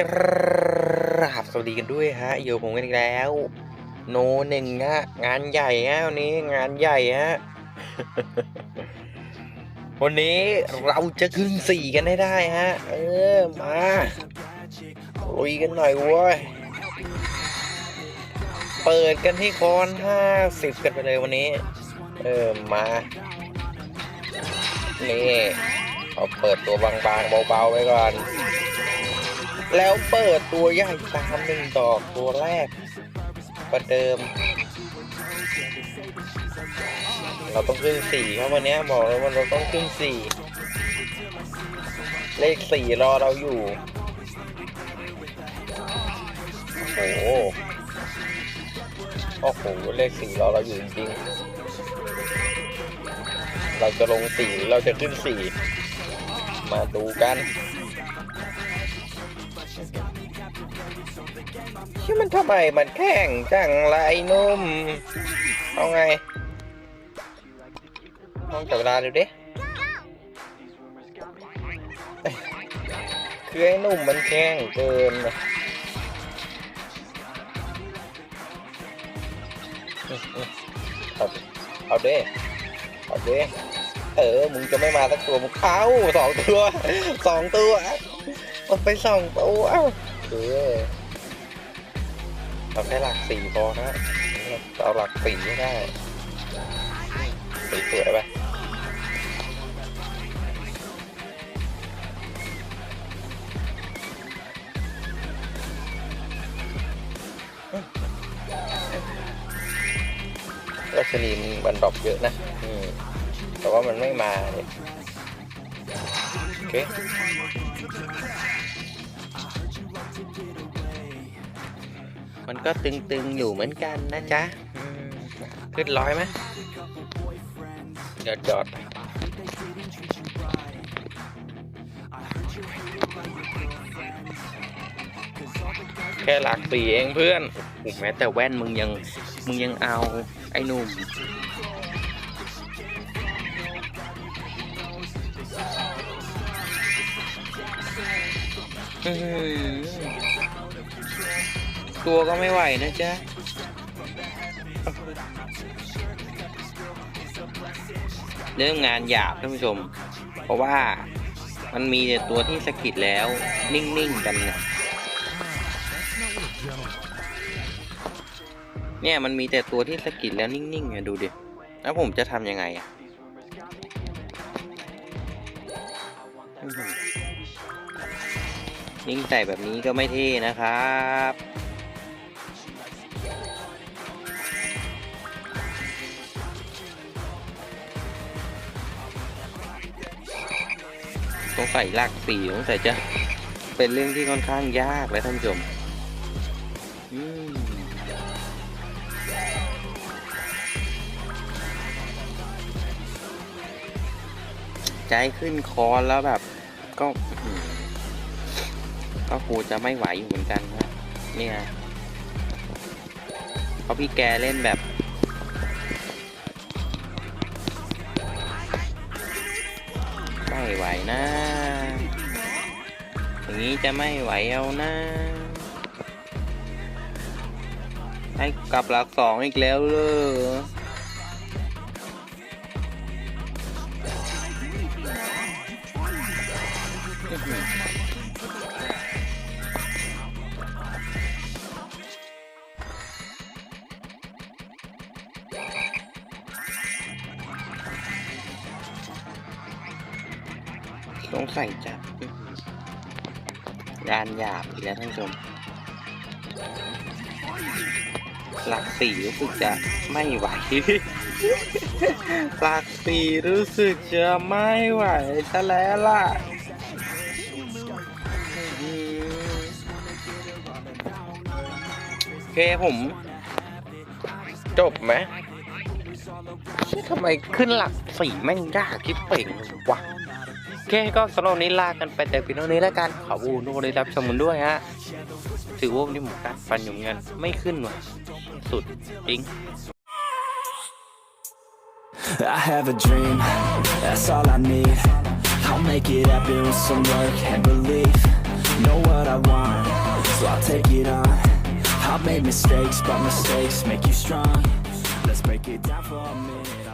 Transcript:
กราบสวัสดีกันด้วยฮะอยู่ผมกันอีกแล้ว โนหนึ่งฮะงานใหญ่ฮะวันนี้งานใหญ่ฮะวันนี้เราจะขึ้นสี่กันให้ได้ฮะ เออมาลุยกันหน่อยเว้ยเปิดกันที่คอนห้าสิบกันไปเลยวันนี้ เออมา นี่เอาเปิดตัวบางๆเบาๆไว้ก่อน แล้วเปิดตัวใหญ่ตามหนึ่งดอกตัวแรก ประเดิม เราต้องขึ้นสี่ครับวันนี้บอกเลยว่าเราต้องขึ้นสี่เลขสี่รอเราอยู่ โอ้โห โอ้โห เลขสี่รอเราอยู่จริงๆ เราจะลงสี่เราจะขึ้นสี่ มาดูกัน ชื่อมันทำไมมันแข็งจังไรนุ่ม เอาไงต้องจับเวลาดูดิคือไอ้นุ่มมันแข็งเกินเอาเอาเด้เอาเด้เออ มึงจะไม่มาสักตัว มึงเข้าสองตัวสองตัวมันไปสองตัวเออ เราแค่หลักสี่พอนะเราเอาหลักสี่ไม่ได้สวยไปรัชนีมันมันดรอปเยอะนะแต่ว่ามันไม่มาเนี่ยโอเค มันก็ตึงๆอยู่เหมือนกันนะจ๊ะอืมขึ้นร้อยไหมจอดจอดแค่หลักสี่เองเพื่อนโอ้โหแม้แต่แว่นมึงยัง มึงยังเอาไอ้หนุ่มอื้อหือ ตัวก็ไม่ไหวนะจ๊ะเรื่องงานหยาบท่านผู้ชม เพราะว่ามันมีแต่ตัวที่สะกิดแล้ว นิ่ง ๆ กันเนี่ยเนี่ยมันมีแต่ตัวที่สะกิดแล้วนิ่งๆไงดูดิแล้วผมจะทำยังไงอะนิ่งใส่แบบนี้ก็ไม่เท่นะครับ ต้องใส่ลากสีต้องใส่จะเป็นเรื่องที่ค่อนข้างยากเลยท่านผู้ชมอืมใจขึ้นคอแล้วแบบ ก็ก็ครูจะไม่ไหวอยู่เหมือนกันครับเนี่ยเพราะพี่แกเล่นแบบ ไม่ไหวนะอย่างนี้จะไม่ไหวเอานะให้กลับหลักสองอีกแล้วเลย สงสัยจะงานหยาบอีกแล้วท่านผู้ชม หลักสี่รู้สึกจะไม่ไหว หลักสี่รู้สึกจะไม่ไหวซะแล้วล่ะอืมโอเคผม จบไหมเชื่อ ทำไมขึ้นหลักสี่แม่งยากคิดเป่งวะโอเคก็สำหรับนี้ลากันไปแต่พียงเท่านี้แล้วกันขอบคุณทุกคนที่รับชมกันด้วยฮะถือว่าวันนี้ผมกัดฟันอยู่เหมือนกันไม่ขึ้นว่ะสุดจริง I have a dream, that's all I need. I'll make it happen with some work and belief. know what I want, so I'll take it on. I've made mistakes, but mistakes make you strong. Let's break it down for a minute.